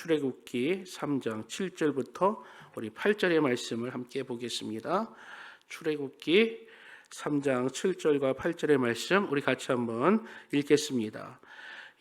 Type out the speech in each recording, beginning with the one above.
출애굽기 3장 7절부터 우리 8절의 말씀을 함께 보겠습니다. 출애굽기 3장 7절과 8절의 말씀 우리 같이 한번 읽겠습니다.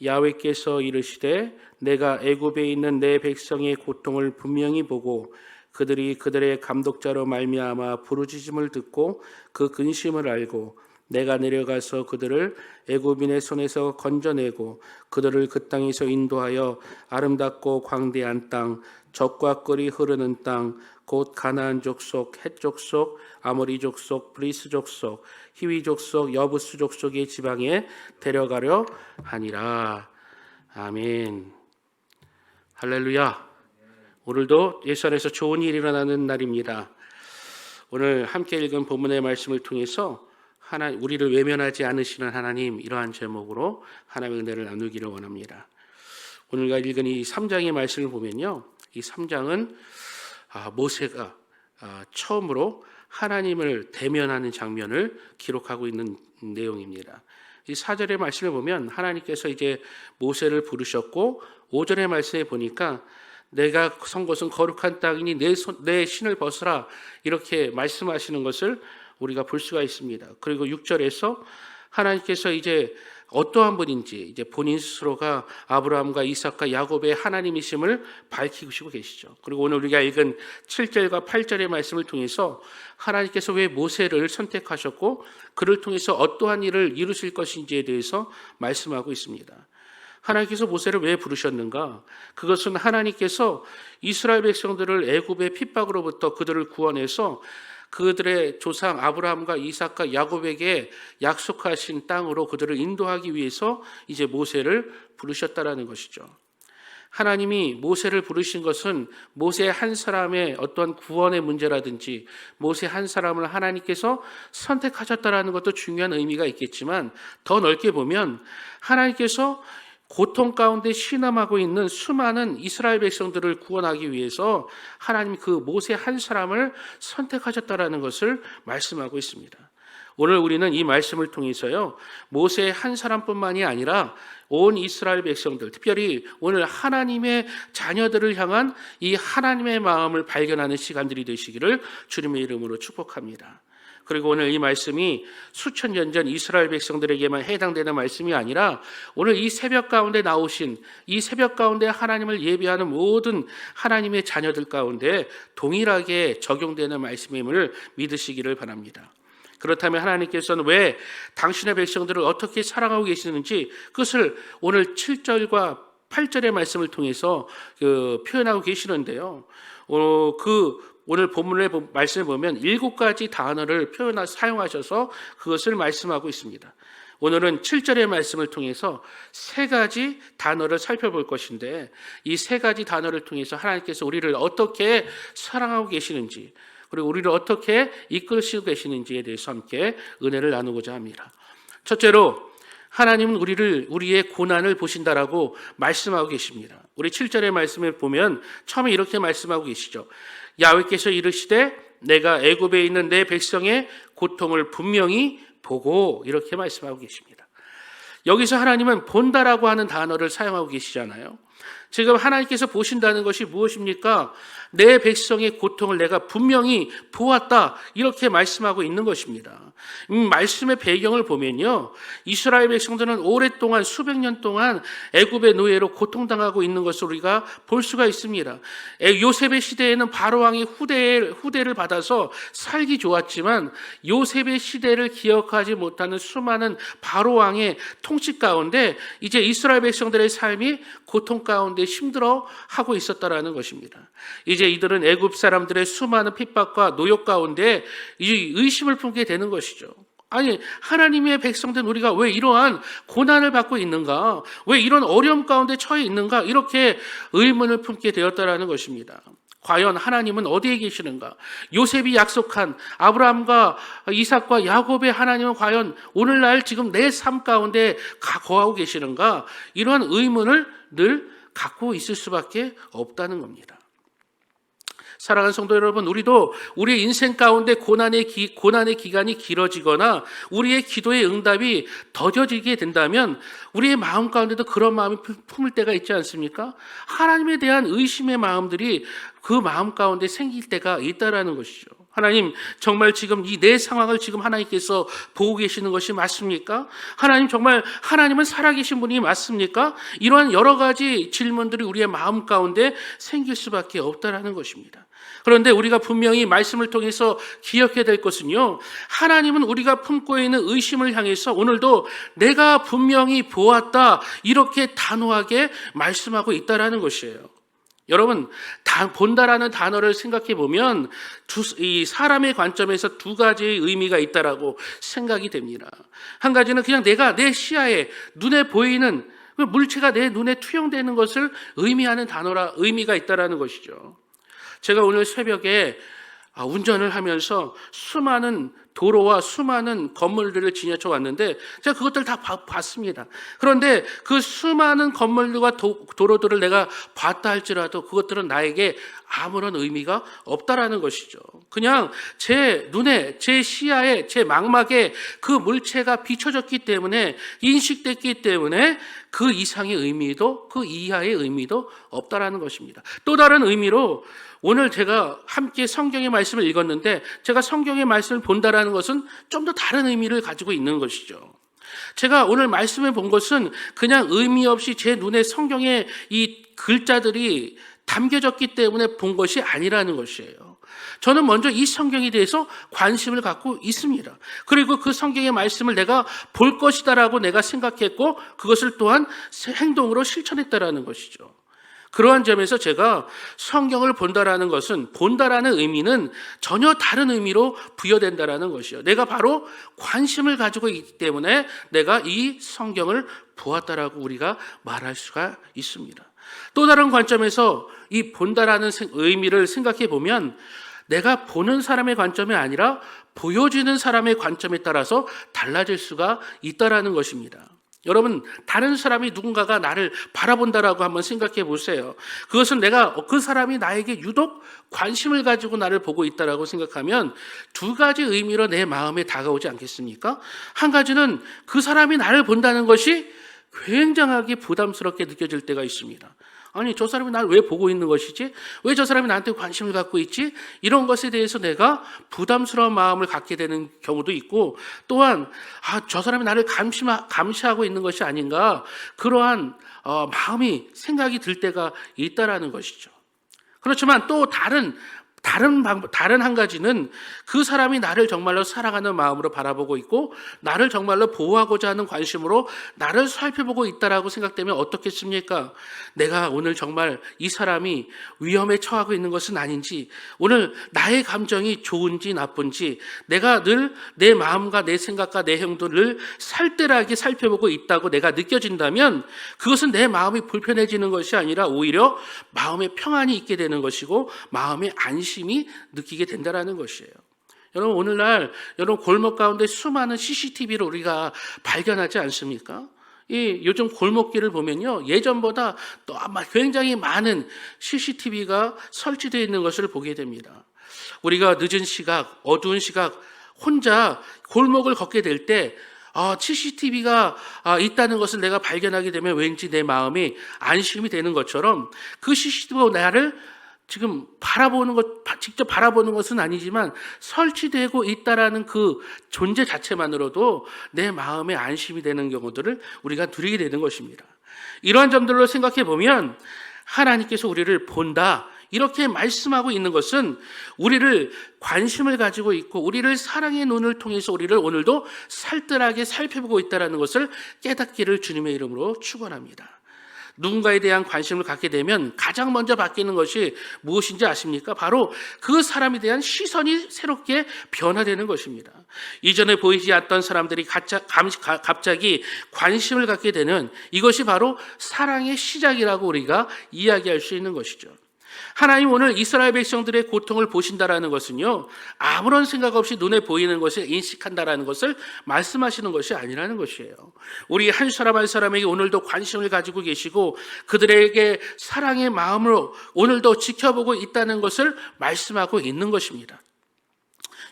야훼께서 이르시되 내가 애굽에 있는 내 백성의 고통을 분명히 보고 그들이 그들의 감독자로 말미암아 부르짖음을 듣고 그 근심을 알고 내가 내려가서 그들을 애굽인의 손에서 건져내고 그들을 그 땅에서 인도하여 아름답고 광대한 땅 적과 꿀이 흐르는 땅 곧 가나안 족속, 헷 족속, 아모리 족속, 브리스 족속, 히위 족속, 여부스 족속의 지방에 데려가려 하니라. 아멘. 할렐루야. 오늘도 예산에서 좋은 일이 일어나는 날입니다. 오늘 함께 읽은 본문의 말씀을 통해서 하나 우리를 외면하지 않으시는 하나님 이러한 제목으로 하나님의 은혜를 나누기를 원합니다. 오늘과 읽은 이 3장의 말씀을 보면요. 이 3장은 아, 모세가 아, 처음으로 하나님을 대면하는 장면을 기록하고 있는 내용입니다. 이 4절의 말씀을 보면 하나님께서 이제 모세를 부르셨고 5절의 말씀에 보니까 내가 선 곳은 거룩한 땅이니 내, 손, 내 신을 벗으라 이렇게 말씀하시는 것을 우리가 볼 수가 있습니다. 그리고 6절에서 하나님께서 이제 어떠한 분인지 이제 본인 스스로가 아브라함과 이삭과 야곱의 하나님이심을 밝히시고 계시죠. 그리고 오늘 우리가 읽은 7절과 8절의 말씀을 통해서 하나님께서 왜 모세를 선택하셨고 그를 통해서 어떠한 일을 이루실 것인지에 대해서 말씀하고 있습니다. 하나님께서 모세를 왜 부르셨는가? 그것은 하나님께서 이스라엘 백성들을 애굽의 핍박으로부터 그들을 구원해서 그들의 조상 아브라함과 이삭과 야곱에게 약속하신 땅으로 그들을 인도하기 위해서 이제 모세를 부르셨다라는 것이죠. 하나님이 모세를 부르신 것은 모세 한 사람의 어떤 구원의 문제라든지 모세 한 사람을 하나님께서 선택하셨다라는 것도 중요한 의미가 있겠지만 더 넓게 보면 하나님께서 고통 가운데 신음하고 있는 수많은 이스라엘 백성들을 구원하기 위해서 하나님 그 모세 한 사람을 선택하셨다라는 것을 말씀하고 있습니다. 오늘 우리는 이 말씀을 통해서요, 모세 한 사람뿐만이 아니라 온 이스라엘 백성들, 특별히 오늘 하나님의 자녀들을 향한 이 하나님의 마음을 발견하는 시간들이 되시기를 주님의 이름으로 축복합니다. 그리고 오늘 이 말씀이 수천 년 전 이스라엘 백성들에게만 해당되는 말씀이 아니라 오늘 이 새벽 가운데 나오신 이 새벽 가운데 하나님을 예배하는 모든 하나님의 자녀들 가운데 동일하게 적용되는 말씀임을 믿으시기를 바랍니다. 그렇다면 하나님께서는 왜 당신의 백성들을 어떻게 사랑하고 계시는지 그것을 오늘 7절과 8절의 말씀을 통해서 그 표현하고 계시는데요. 어, 그 오늘 본문의 말씀을 보면 일곱 가지 단어를 표현하 사용하셔서 그것을 말씀하고 있습니다. 오늘은 7절의 말씀을 통해서 세 가지 단어를 살펴볼 것인데 이 세 가지 단어를 통해서 하나님께서 우리를 어떻게 사랑하고 계시는지 그리고 우리를 어떻게 이끌시고 계시는지에 대해서 함께 은혜를 나누고자 합니다. 첫째로 하나님은 우리를 우리의 고난을 보신다라고 말씀하고 계십니다. 우리 7절의 말씀을 보면 처음에 이렇게 말씀하고 계시죠. 야훼께서 이르시되 내가 애굽에 있는 내 백성의 고통을 분명히 보고 이렇게 말씀하고 계십니다. 여기서 하나님은 본다라고 하는 단어를 사용하고 계시잖아요. 지금 하나님께서 보신다는 것이 무엇입니까? 내 백성의 고통을 내가 분명히 보았다. 이렇게 말씀하고 있는 것입니다. 음, 말씀의 배경을 보면요. 이스라엘 백성들은 오랫동안 수백 년 동안 애굽의 노예로 고통당하고 있는 것을 우리가 볼 수가 있습니다. 요셉의 시대에는 바로 왕이 후대, 후대를 받아서 살기 좋았지만 요셉의 시대를 기억하지 못하는 수많은 바로 왕의 통치 가운데 이제 이스라엘 백성들의 삶이 고통 가운데 힘들어 하고 있었다라는 것입니다. 이제 이들은 애굽 사람들의 수많은 핍박과 노역 가운데 이 의심을 품게 되는 것이 죠. 아니 하나님의 백성된 우리가 왜 이러한 고난을 받고 있는가? 왜 이런 어려움 가운데 처해 있는가? 이렇게 의문을 품게 되었다라는 것입니다. 과연 하나님은 어디에 계시는가? 요셉이 약속한 아브라함과 이삭과 야곱의 하나님은 과연 오늘날 지금 내 삶 가운데 거하고 계시는가? 이러한 의문을 늘 갖고 있을 수밖에 없다는 겁니다. 사랑하는 성도 여러분, 우리도 우리의 인생 가운데 고난의 기, 고난의 기간이 길어지거나 우리의 기도의 응답이 더뎌지게 된다면 우리의 마음 가운데도 그런 마음이 품을 때가 있지 않습니까? 하나님에 대한 의심의 마음들이 그 마음 가운데 생길 때가 있다라는 것이죠. 하나님, 정말 지금 이 내 상황을 지금 하나님께서 보고 계시는 것이 맞습니까? 하나님, 정말 하나님은 살아계신 분이 맞습니까? 이러한 여러 가지 질문들이 우리의 마음 가운데 생길 수밖에 없다라는 것입니다. 그런데 우리가 분명히 말씀을 통해서 기억해야 될 것은요, 하나님은 우리가 품고 있는 의심을 향해서 오늘도 내가 분명히 보았다, 이렇게 단호하게 말씀하고 있다라는 것이에요. 여러분, 다, 본다라는 단어를 생각해 보면 두, 이 사람의 관점에서 두 가지의 의미가 있다라고 생각이 됩니다. 한 가지는 그냥 내가 내 시야에 눈에 보이는 그 물체가 내 눈에 투영되는 것을 의미하는 단어라 의미가 있다라는 것이죠. 제가 오늘 새벽에 아, 운전을 하면서 수많은 도로와 수많은 건물들을 지나쳐 왔는데 제가 그것들 다 봐- 봤습니다. 그런데 그 수많은 건물들과 도, 도로들을 내가 봤다 할지라도 그것들은 나에게 아무런 의미가 없다라는 것이죠. 그냥 제 눈에, 제 시야에, 제 망막에 그 물체가 비춰졌기 때문에 인식됐기 때문에 그 이상의 의미도 그 이하의 의미도 없다라는 것입니다. 또 다른 의미로 오늘 제가 함께 성경의 말씀을 읽었는데 제가 성경의 말씀을 본다라는 것은 좀 더 다른 의미를 가지고 있는 것이죠. 제가 오늘 말씀을 본 것은 그냥 의미 없이 제 눈에 성경의 이 글자들이 담겨졌기 때문에 본 것이 아니라는 것이에요. 저는 먼저 이 성경에 대해서 관심을 갖고 있습니다. 그리고 그 성경의 말씀을 내가 볼 것이다라고 내가 생각했고 그것을 또한 행동으로 실천했다라는 것이죠. 그러한 점에서 제가 성경을 본다라는 것은 본다라는 의미는 전혀 다른 의미로 부여된다라는 것이요. 내가 바로 관심을 가지고 있기 때문에 내가 이 성경을 보았다라고 우리가 말할 수가 있습니다. 또 다른 관점에서 이 본다라는 의미를 생각해 보면 내가 보는 사람의 관점이 아니라 보여지는 사람의 관점에 따라서 달라질 수가 있다라는 것입니다. 여러분, 다른 사람이 누군가가 나를 바라본다라고 한번 생각해 보세요. 그것은 내가 그 사람이 나에게 유독 관심을 가지고 나를 보고 있다라고 생각하면 두 가지 의미로 내 마음에 다가오지 않겠습니까? 한 가지는 그 사람이 나를 본다는 것이 굉장하게 부담스럽게 느껴질 때가 있습니다. 아니, 저 사람이 나를 왜 보고 있는 것이지? 왜 저 사람이 나한테 관심을 갖고 있지? 이런 것에 대해서 내가 부담스러운 마음을 갖게 되는 경우도 있고, 또한, 아, 저 사람이 나를 감시, 감시하고 있는 것이 아닌가, 그러한 어, 마음이, 생각이 들 때가 있다라는 것이죠. 그렇지만 또 다른 다른 방법, 다른 한 가지는 그 사람이 나를 정말로 사랑하는 마음으로 바라보고 있고 나를 정말로 보호하고자 하는 관심으로 나를 살펴보고 있다라고 생각되면 어떻겠습니까? 내가 오늘 정말 이 사람이 위험에 처하고 있는 것은 아닌지 오늘 나의 감정이 좋은지 나쁜지 내가 늘 내 마음과 내 생각과 내 행동을 살뜰하게 살펴보고 있다고 내가 느껴진다면 그것은 내 마음이 불편해지는 것이 아니라 오히려 마음의 평안이 있게 되는 것이고 마음의 안심 안심이 느끼게 된다라는 것이에요. 여러분 오늘날 여러분 골목 가운데 수많은 CCTV를 우리가 발견하지 않습니까? 이 요즘 골목길을 보면요 예전보다 또 아마 굉장히 많은 CCTV가 설치되어 있는 것을 보게 됩니다. 우리가 늦은 시각, 어두운 시각 혼자 골목을 걷게 될 때 아, CCTV가 있다는 것을 내가 발견하게 되면 왠지 내 마음이 안심이 되는 것처럼 그 CCTV가 나를 지금 바라보는 것, 직접 바라보는 것은 아니지만 설치되고 있다라는 그 존재 자체만으로도 내 마음에 안심이 되는 경우들을 우리가 누리게 되는 것입니다. 이러한 점들로 생각해 보면 하나님께서 우리를 본다. 이렇게 말씀하고 있는 것은 우리를 관심을 가지고 있고 우리를 사랑의 눈을 통해서 우리를 오늘도 살뜰하게 살펴보고 있다는 것을 깨닫기를 주님의 이름으로 축원합니다. 누군가에 대한 관심을 갖게 되면 가장 먼저 바뀌는 것이 무엇인지 아십니까? 바로 그 사람에 대한 시선이 새롭게 변화되는 것입니다. 이전에 보이지 않던 사람들이 갑자기 관심을 갖게 되는 이것이 바로 사랑의 시작이라고 우리가 이야기할 수 있는 것이죠. 하나님 오늘 이스라엘 백성들의 고통을 보신다라는 것은요, 아무런 생각 없이 눈에 보이는 것을 인식한다라는 것을 말씀하시는 것이 아니라는 것이에요. 우리 한 사람 한 사람에게 오늘도 관심을 가지고 계시고 그들에게 사랑의 마음으로 오늘도 지켜보고 있다는 것을 말씀하고 있는 것입니다.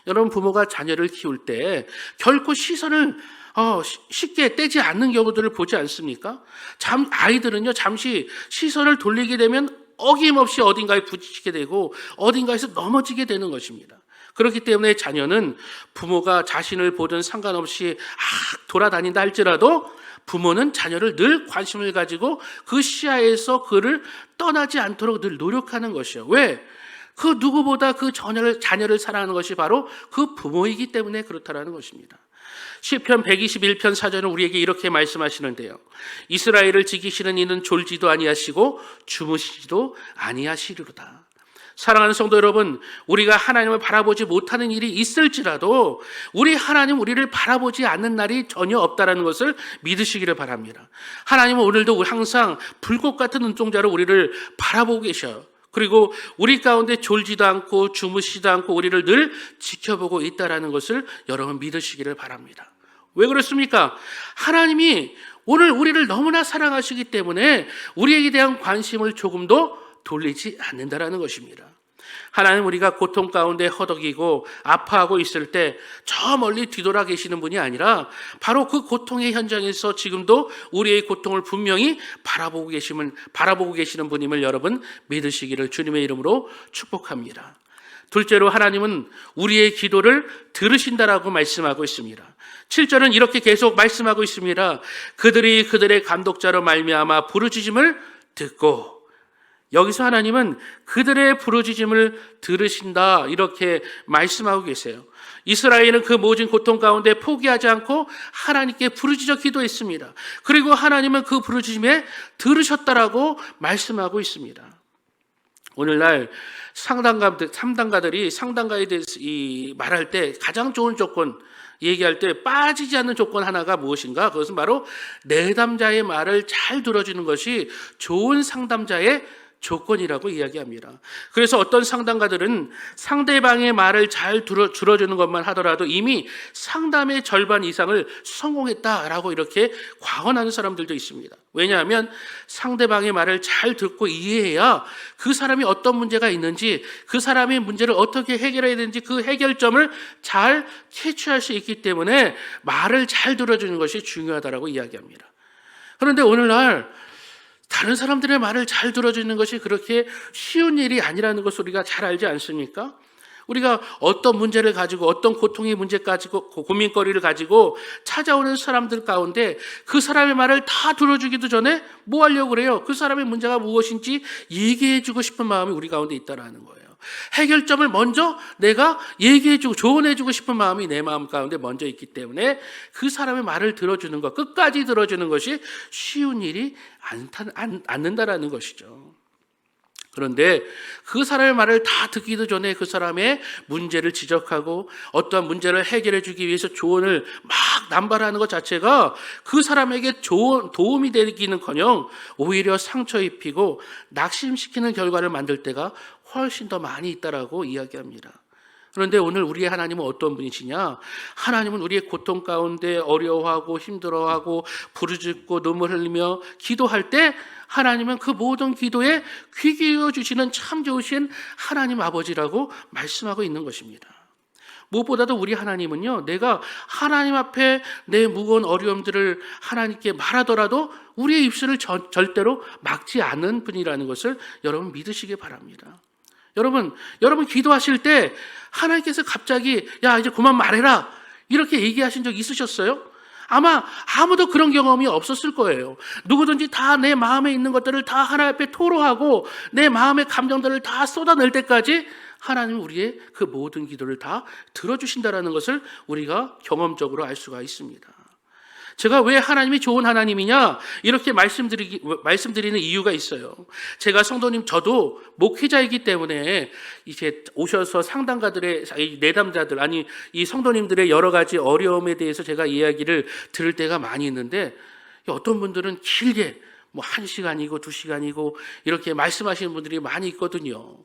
여러분 부모가 자녀를 키울 때 결코 시선을 어, 쉬- 쉽게 떼지 않는 경우들을 보지 않습니까? 잠, 아이들은요, 잠시 시선을 돌리게 되면 어김없이 어딘가에 부딪히게 되고 어딘가에서 넘어지게 되는 것입니다. 그렇기 때문에 자녀는 부모가 자신을 보든 상관없이 아, 돌아다닌다 할지라도 부모는 자녀를 늘 관심을 가지고 그 시야에서 그를 떠나지 않도록 늘 노력하는 것이요. 왜? 그 누구보다 그 자녀를, 자녀를 사랑하는 것이 바로 그 부모이기 때문에 그렇다라는 것입니다. 시편 121편 사전은 우리에게 이렇게 말씀하시는데요. 이스라엘을 지키시는 이는 졸지도 아니하시고 주무시지도 아니하시리로다. 사랑하는 성도 여러분, 우리가 하나님을 바라보지 못하는 일이 있을지라도 우리 하나님 우리를 바라보지 않는 날이 전혀 없다라는 것을 믿으시기를 바랍니다. 하나님은 오늘도 항상 불꽃 같은 눈동자로 우리를 바라보고 계셔요. 그리고 우리 가운데 졸지도 않고 주무시지도 않고 우리를 늘 지켜보고 있다라는 것을 여러분 믿으시기를 바랍니다. 왜 그렇습니까? 하나님이 오늘 우리를 너무나 사랑하시기 때문에 우리에게 대한 관심을 조금도 돌리지 않는다라는 것입니다. 하나님 우리가 고통 가운데 허덕이고 아파하고 있을 때 저 멀리 뒤돌아 계시는 분이 아니라 바로 그 고통의 현장에서 지금도 우리의 고통을 분명히 바라보고 계시는 바라보고 계시는 분임을 여러분 믿으시기를 주님의 이름으로 축복합니다. 둘째로 하나님은 우리의 기도를 들으신다라고 말씀하고 있습니다. 7절은 이렇게 계속 말씀하고 있습니다. 그들이 그들의 감독자로 말미암아 부르짖음을 듣고 여기서 하나님은 그들의 부르짖음을 들으신다 이렇게 말씀하고 계세요. 이스라엘은 그 모진 고통 가운데 포기하지 않고 하나님께 부르짖어 기도했습니다. 그리고 하나님은 그 부르짖음에 들으셨다라고 말씀하고 있습니다. 오늘날 상담가들, 상담가들이 상담가에 대해서 이 말할 때 가장 좋은 조건 얘기할 때 빠지지 않는 조건 하나가 무엇인가? 그것은 바로 내담자의 말을 잘 들어주는 것이 좋은 상담자의 조건이라고 이야기합니다. 그래서 어떤 상담가들은 상대방의 말을 잘 들어, 들어 주는 것만 하더라도 이미 상담의 절반 이상을 성공했다라고 이렇게 과언하는 사람들도 있습니다. 왜냐하면 상대방의 말을 잘 듣고 이해해야 그 사람이 어떤 문제가 있는지 그 사람의 문제를 어떻게 해결해야 되는지 그 해결점을 잘 캐치할 수 있기 때문에 말을 잘 들어주는 것이 중요하다라고 이야기합니다. 그런데 오늘날 다른 사람들의 말을 잘 들어주는 것이 그렇게 쉬운 일이 아니라는 것을 우리가 잘 알지 않습니까? 우리가 어떤 문제를 가지고 어떤 고통의 문제 가지고 고민거리를 가지고 찾아오는 사람들 가운데 그 사람의 말을 다 들어주기도 전에 뭐 하려고 그래요? 그 사람의 문제가 무엇인지 얘기해 주고 싶은 마음이 우리 가운데 있다라는 거예요. 해결점을 먼저 내가 얘기해주고 조언해주고 싶은 마음이 내 마음 가운데 먼저 있기 때문에 그 사람의 말을 들어주는 것, 끝까지 들어주는 것이 쉬운 일이 않는다라는 것이죠. 그런데 그 사람의 말을 다 듣기도 전에 그 사람의 문제를 지적하고 어떠한 문제를 해결해 주기 위해서 조언을 막 남발하는 것 자체가 그 사람에게 조언, 도움이 되기는 커녕 오히려 상처 입히고 낙심시키는 결과를 만들 때가 훨씬 더 많이 있다라고 이야기합니다. 그런데 오늘 우리의 하나님은 어떤 분이시냐? 하나님은 우리의 고통 가운데 어려워하고 힘들어하고 부르짖고 눈물 흘리며 기도할 때 하나님은 그 모든 기도에 귀 기울여 주시는 참 좋으신 하나님 아버지라고 말씀하고 있는 것입니다. 무엇보다도 우리 하나님은요, 내가 하나님 앞에 내 무거운 어려움들을 하나님께 말하더라도 우리의 입술을 저- 절대로 막지 않는 분이라는 것을 여러분 믿으시기 바랍니다. 여러분, 여러분 기도하실 때 하나님께서 갑자기 야 이제 그만 말해라 이렇게 얘기하신 적 있으셨어요? 아마 아무도 그런 경험이 없었을 거예요. 누구든지 다 내 마음에 있는 것들을 다 하나님 앞에 토로하고 내 마음의 감정들을 다 쏟아낼 때까지 하나님은 우리의 그 모든 기도를 다 들어주신다라는 것을 우리가 경험적으로 알 수가 있습니다. 제가 왜 하나님이 좋은 하나님이냐 이렇게 말씀드리기 말씀드리는 이유가 있어요. 제가 성도님 저도 목회자이기 때문에 이제 오셔서 상담가들의 이 내담자들 아니 이 성도님들의 여러 가지 어려움에 대해서 제가 이야기를 들을 때가 많이 있는데 어떤 분들은 길게 뭐 한 시간이고 두 시간이고 이렇게 말씀하시는 분들이 많이 있거든요.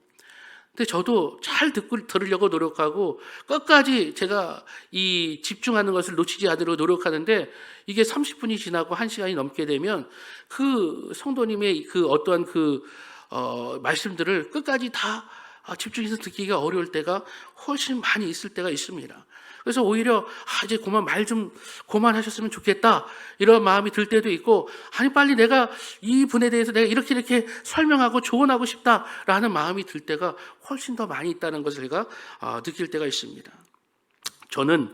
근데 저도 잘 듣고 들으려고 노력하고 끝까지 제가 이 집중하는 것을 놓치지 않으려고 노력하는데 이게 30분이 지나고 1시간이 넘게 되면 그 성도님의 그 어떠한 그 어, 말씀들을 끝까지 다 아, 집중해서 듣기가 어려울 때가 훨씬 많이 있을 때가 있습니다. 그래서 오히려 아, 이제 그만 말 좀 그만하셨으면 좋겠다 이런 마음이 들 때도 있고 아니 빨리 내가 이 분에 대해서 내가 이렇게 이렇게 설명하고 조언하고 싶다라는 마음이 들 때가 훨씬 더 많이 있다는 것을 제가 아, 느낄 때가 있습니다. 저는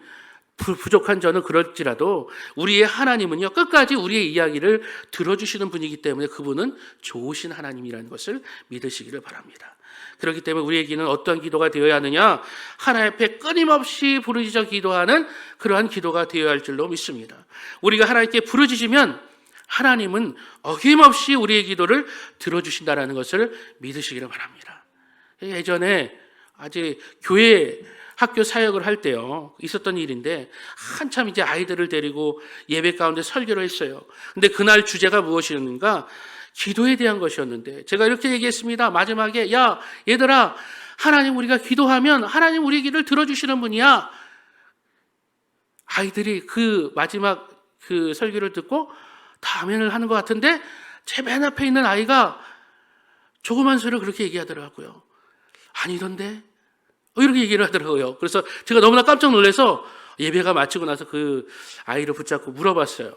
부- 부족한 저는 그럴지라도 우리의 하나님은요 끝까지 우리의 이야기를 들어주시는 분이기 때문에 그분은 좋으신 하나님이라는 것을 믿으시기를 바랍니다. 그렇기 때문에 우리에게는 어떠한 기도가 되어야 하느냐 하나님 앞에 끊임없이 부르짖어 기도하는 그러한 기도가 되어야 할 줄로 믿습니다. 우리가 하나님께 부르짖으면 하나님은 어김없이 우리의 기도를 들어주신다라는 것을 믿으시기를 바랍니다. 예전에 아직 교회 학교 사역을 할 때요 있었던 일인데 한참 이제 아이들을 데리고 예배 가운데 설교를 했어요. 근데 그날 주제가 무엇이었는가? 기도에 대한 것이었는데 제가 이렇게 얘기했습니다. 마지막에 야 얘들아 하나님 우리가 기도하면 하나님 우리 기도를 들어주시는 분이야. 아이들이 그 마지막 그 설교를 듣고 다음에는 하는 것 같은데 제 맨 앞에 있는 아이가 조그만 소리로 그렇게 얘기하더라고요. 아니던데? 어, 이렇게 얘기를 하더라고요. 그래서 제가 너무나 깜짝 놀라서 예배가 마치고 나서 그 아이를 붙잡고 물어봤어요.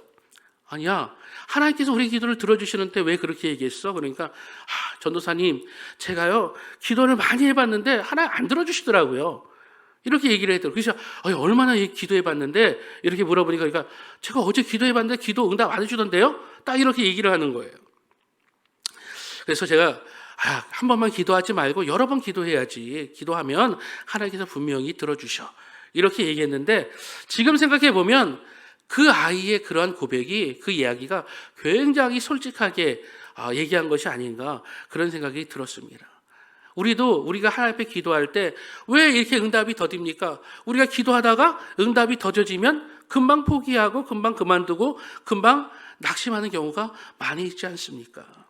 아니야. 하나님께서 우리 기도를 들어주시는데 왜 그렇게 얘기했어? 그러니까, 아, 전도사님, 제가요, 기도를 많이 해봤는데 하나 안 들어주시더라고요. 이렇게 얘기를 했더라고요. 그래서, 얼마나 해봤는데? 이렇게 물어보니까, 그러니까, 제가 어제 기도해봤는데 기도 응답 안 해주던데요? 딱 이렇게 얘기를 하는 거예요. 그래서 제가 아, 한 번만 기도하지 말고 여러 번 기도해야지. 기도하면 하나님께서 분명히 들어주셔. 이렇게 얘기했는데 지금 생각해 보면 그 아이의 그러한 고백이 그 이야기가 굉장히 솔직하게 아, 얘기한 것이 아닌가 그런 생각이 들었습니다. 우리도 우리가 하나님 앞에 기도할 때 왜 이렇게 응답이 더딥니까? 우리가 기도하다가 응답이 더뎌지면 금방 포기하고 금방 그만두고 금방 낙심하는 경우가 많이 있지 않습니까?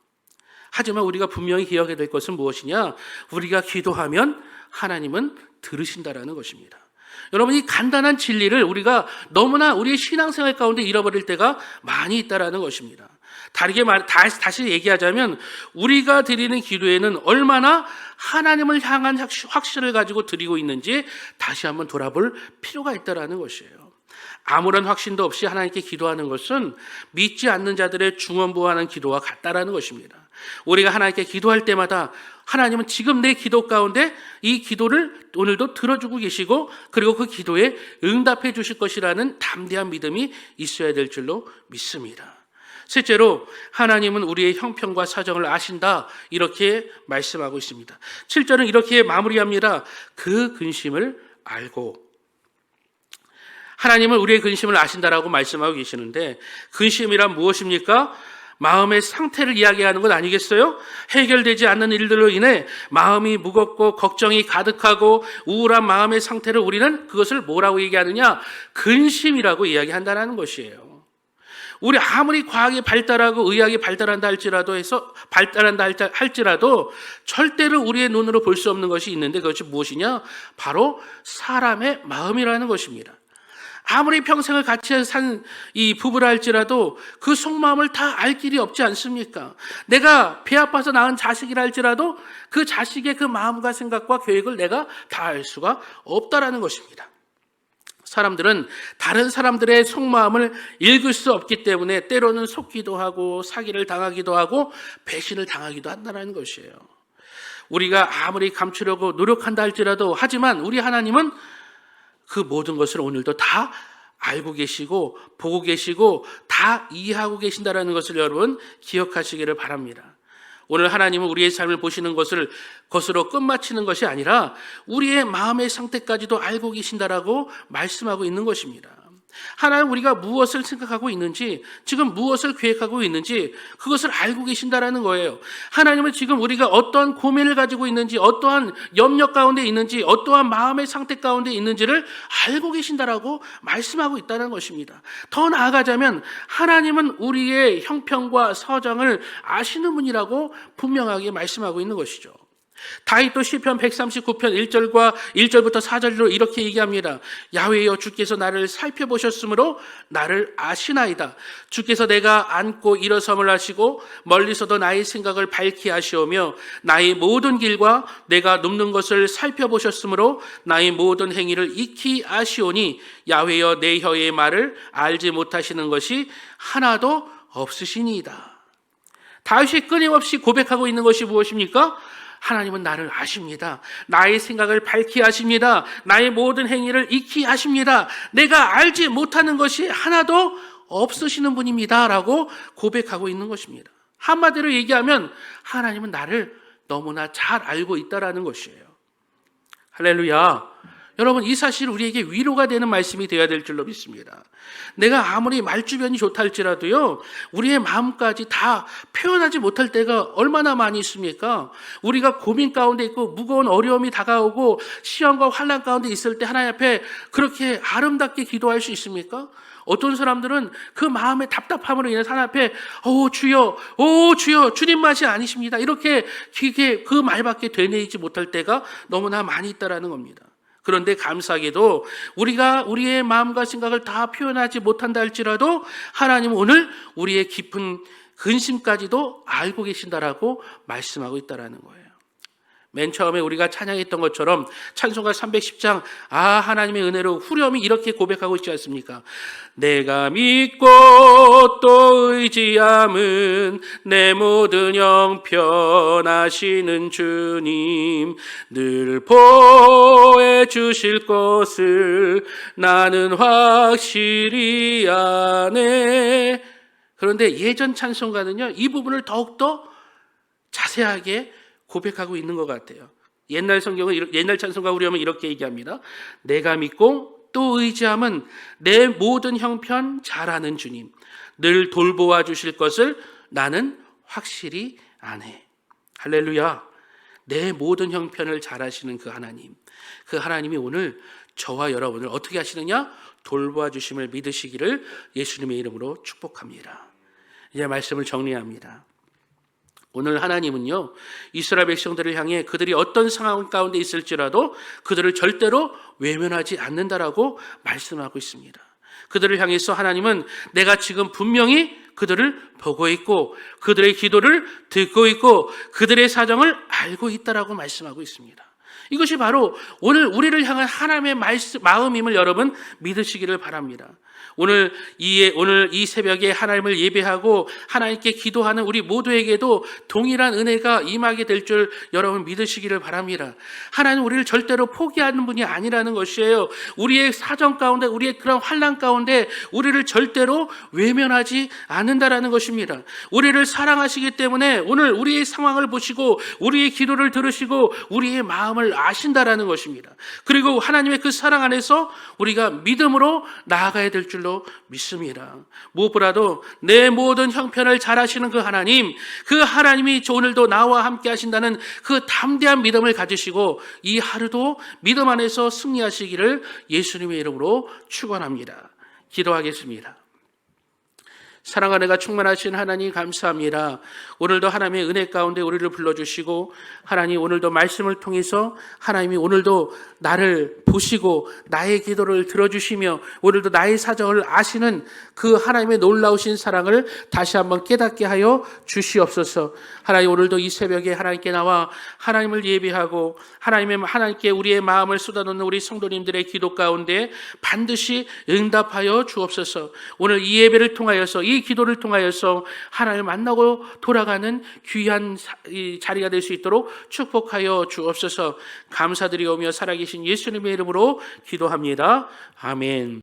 하지만 우리가 분명히 기억해야 될 것은 무엇이냐? 우리가 기도하면 하나님은 들으신다라는 것입니다. 여러분 이 간단한 진리를 우리가 너무나 우리의 신앙생활 가운데 잃어버릴 때가 많이 있다라는 것입니다. 다르게 말 다시, 다시 얘기하자면 우리가 드리는 기도에는 얼마나 하나님을 향한 확신을 가지고 드리고 있는지 다시 한번 돌아볼 필요가 있다라는 것이에요. 아무런 확신도 없이 하나님께 기도하는 것은 믿지 않는 자들의 중언부하는 기도와 같다라는 것입니다. 우리가 하나님께 기도할 때마다 하나님은 지금 내 기도 가운데 이 기도를 오늘도 들어주고 계시고 그리고 그 기도에 응답해 주실 것이라는 담대한 믿음이 있어야 될 줄로 믿습니다. 셋째로 하나님은 우리의 형편과 사정을 아신다 이렇게 말씀하고 있습니다. 7절은 이렇게 마무리합니다. 그 근심을 알고 하나님은 우리의 근심을 아신다라고 말씀하고 계시는데 근심이란 무엇입니까? 마음의 상태를 이야기하는 것 아니겠어요? 해결되지 않는 일들로 인해 마음이 무겁고 걱정이 가득하고 우울한 마음의 상태를 우리는 그것을 뭐라고 얘기하느냐? 근심이라고 이야기한다는 것이에요. 우리 아무리 과학이 발달하고 의학이 발달한다 할지라도 해서 발달한다 할지라도 절대로 우리의 눈으로 볼 수 없는 것이 있는데 그것이 무엇이냐? 바로 사람의 마음이라는 것입니다. 아무리 평생을 같이 산 이 부부라 할지라도 그 속마음을 다 알 길이 없지 않습니까? 내가 배 아파서 낳은 자식이라 할지라도 그 자식의 그 마음과 생각과 계획을 내가 다 알 수가 없다라는 것입니다. 사람들은 다른 사람들의 속마음을 읽을 수 없기 때문에 때로는 속기도 하고 사기를 당하기도 하고 배신을 당하기도 한다는 것이에요. 우리가 아무리 감추려고 노력한다 할지라도 하지만 우리 하나님은 그 모든 것을 오늘도 다 알고 계시고 보고 계시고 다 이해하고 계신다라는 것을 여러분 기억하시기를 바랍니다. 오늘 하나님은 우리의 삶을 보시는 것을 것으로 끝마치는 것이 아니라 우리의 마음의 상태까지도 알고 계신다라고 말씀하고 있는 것입니다. 하나님 우리가 무엇을 생각하고 있는지, 지금 무엇을 계획하고 있는지 그것을 알고 계신다라는 거예요. 하나님은 지금 우리가 어떠한 고민을 가지고 있는지, 어떠한 염려 가운데 있는지, 어떠한 마음의 상태 가운데 있는지를 알고 계신다라고 말씀하고 있다는 것입니다. 더 나아가자면 하나님은 우리의 형편과 서정을 아시는 분이라고 분명하게 말씀하고 있는 것이죠. 다윗도 시편 139편 1절과 1절부터 4절로 이렇게 얘기합니다. 야훼여 주께서 나를 살펴보셨으므로 나를 아시나이다. 주께서 내가 앉고 일어섬을 하시고 멀리서도 나의 생각을 밝히 하시오며 나의 모든 길과 내가 눕는 것을 살펴보셨으므로 나의 모든 행위를 익히 아시오니 야훼여 내 혀의 말을 알지 못하시는 것이 하나도 없으시니이다. 다윗이 끊임없이 고백하고 있는 것이 무엇입니까? 하나님은 나를 아십니다. 나의 생각을 밝히 하십니다. 나의 모든 행위를 익히 하십니다. 내가 알지 못하는 것이 하나도 없으시는 분입니다. 라고 고백하고 있는 것입니다. 한마디로 얘기하면 하나님은 나를 너무나 잘 알고 있다라는 것이에요. 할렐루야. 여러분, 이 사실 우리에게 위로가 되는 말씀이 되어야 될 줄로 믿습니다. 내가 아무리 말주변이 좋다 할지라도요, 우리의 마음까지 다 표현하지 못할 때가 얼마나 많이 있습니까? 우리가 고민 가운데 있고 무거운 어려움이 다가오고 시험과 환란 가운데 있을 때 하나님 앞에 그렇게 아름답게 기도할 수 있습니까? 어떤 사람들은 그 마음의 답답함으로 인해서 하나님 앞에 오 주여 오 주여 주님 맛이 아니십니다 이렇게 길게 그 말밖에 되뇌이지 못할 때가 너무나 많이 있다라는 겁니다. 그런데 감사하게도 우리가 우리의 마음과 생각을 다 표현하지 못한다 할지라도 하나님은 오늘 우리의 깊은 근심까지도 알고 계신다라고 말씀하고 있다라는 거예요. 맨 처음에 우리가 찬양했던 것처럼 찬송가 310장 아 하나님의 은혜로 후렴이 이렇게 고백하고 있지 않습니까? 내가 믿고 또 의지함은 내 모든 형편 하시는 주님 늘 보혜 주실 것을 나는 확실히 아네 그런데 예전 찬송가는요 이 부분을 더욱더 자세하게 고백하고 있는 것 같아요. 옛날 성경은 옛날 찬송가 우리 하면 이렇게 얘기합니다. 내가 믿고 또 의지함은 내 모든 형편 잘하는 주님 늘 돌보아 주실 것을 나는 확실히 아네. 할렐루야. 내 모든 형편을 잘하시는 그 하나님. 그 하나님이 오늘 저와 여러분을 어떻게 하시느냐? 돌보아 주심을 믿으시기를 예수님의 이름으로 축복합니다. 이제 말씀을 정리합니다. 오늘 하나님은요, 이스라엘 백성들을 향해 그들이 어떤 상황 가운데 있을지라도 그들을 절대로 외면하지 않는다라고 말씀하고 있습니다. 그들을 향해서 하나님은 내가 지금 분명히 그들을 보고 있고 그들의 기도를 듣고 있고 그들의 사정을 알고 있다라고 말씀하고 있습니다. 이것이 바로 오늘 우리를 향한 하나님의 말씀, 마음임을 여러분 믿으시기를 바랍니다. 오늘 이 오늘 이 새벽에 하나님을 예배하고 하나님께 기도하는 우리 모두에게도 동일한 은혜가 임하게 될 줄 여러분 믿으시기를 바랍니다. 하나님 우리를 절대로 포기하는 분이 아니라는 것이에요. 우리의 사정 가운데 우리의 그런 환란 가운데 우리를 절대로 외면하지 않는다라는 것입니다. 우리를 사랑하시기 때문에 오늘 우리의 상황을 보시고 우리의 기도를 들으시고 우리의 마음을 아신다라는 것입니다. 그리고 하나님의 그 사랑 안에서 우리가 믿음으로 나아가야 될 줄로 믿습니다. 무엇보다도 내 모든 형편을 잘하시는 그 하나님, 그 하나님이 오늘도 나와 함께 하신다는 그 담대한 믿음을 가지시고 이 하루도 믿음 안에서 승리하시기를 예수님의 이름으로 축원합니다. 기도하겠습니다. 사랑과 은혜가 충만하신 하나님 감사합니다. 오늘도 하나님의 은혜 가운데 우리를 불러주시고 하나님 오늘도 말씀을 통해서 하나님이 오늘도 나를 보시고 나의 기도를 들어주시며 오늘도 나의 사정을 아시는 그 하나님의 놀라우신 사랑을 다시 한번 깨닫게 하여 주시옵소서. 하나님 오늘도 이 새벽에 하나님께 나와 하나님을 예배하고 하나님의 하나님께 우리의 마음을 쏟아놓는 우리 성도님들의 기도 가운데 반드시 응답하여 주옵소서. 오늘 이 예배를 통하여서 이 기도를 통하여서 하나님을 만나고 돌아가는 귀한 자리가 될 수 있도록 축복하여 주옵소서. 감사드리오며 살아계신 예수님의 이름으로 기도합니다. 아멘.